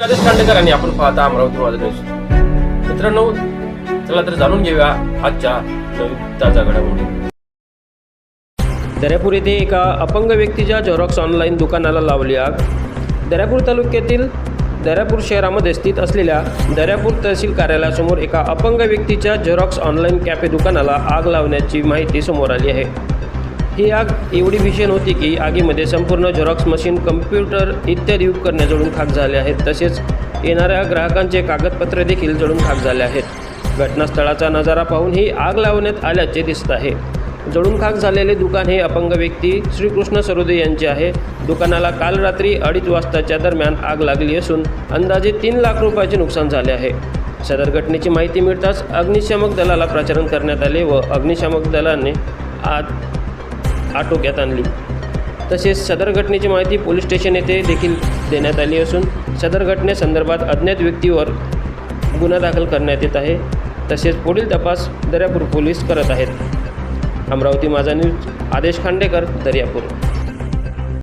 राजेश खांडेकर आणि आपण पाहता अमरावती माझा न्यूज. मित्रांनो चला तर जाणून घेऊया आजच्या नवीन ताजा घडामोडी दर्यापूर येथे एका अपंग व्यक्तीच्या झेरॉक्स ऑनलाईन दुकानाला लावली आग. दर्यापूर तालुक्यातील दर्यापूर शहरामध्ये स्थित असलेल्या दर्यापूर तहसील कार्यालयासमोर एका अपंग व्यक्तीच्या झेरॉक्स ऑनलाईन कॅफे दुकानाला आग लावण्याची माहिती समोर आली आहे. ही आग एवढी भीषण होती की आगीमध्ये संपूर्ण झेरॉक्स मशीन कम्प्युटर इत्यादी उपकरणे जळून खाक झाले आहेत. तसेच येणाऱ्या ग्राहकांचे कागदपत्रे देखील जळून खाक झाले आहेत. घटनास्थळाचा नजारा पाहून ही आग लावण्यात आल्याचे दिसत आहे. जळून खाक झालेले दुकान हे अपंग व्यक्ती श्रीकृष्ण सरोदे यांचे आहे. दुकानाला काल रात्री अडीच वाजताच्या दरम्यान आग लागली असून अंदाजे तीन लाख रुपयाचे नुकसान झाले आहे. सदर घटनेची माहिती मिळताच अग्निशामक दलाला प्रचारण करण्यात आले व अग्निशामक दलाने आग आटोक्यात आणली. तसेच सदर घटनेची माहिती पोलीस स्टेशन येथे देखील देण्यात आली असून सदर घटनेसंदर्भात अज्ञात व्यक्तीवर गुन्हा दाखल करण्यात येत आहे. तसेच पुढील तपास दर्यापूर पोलीस करत आहेत. अमरावती माझा न्यूज आदेश खांडेकर दर्यापूर.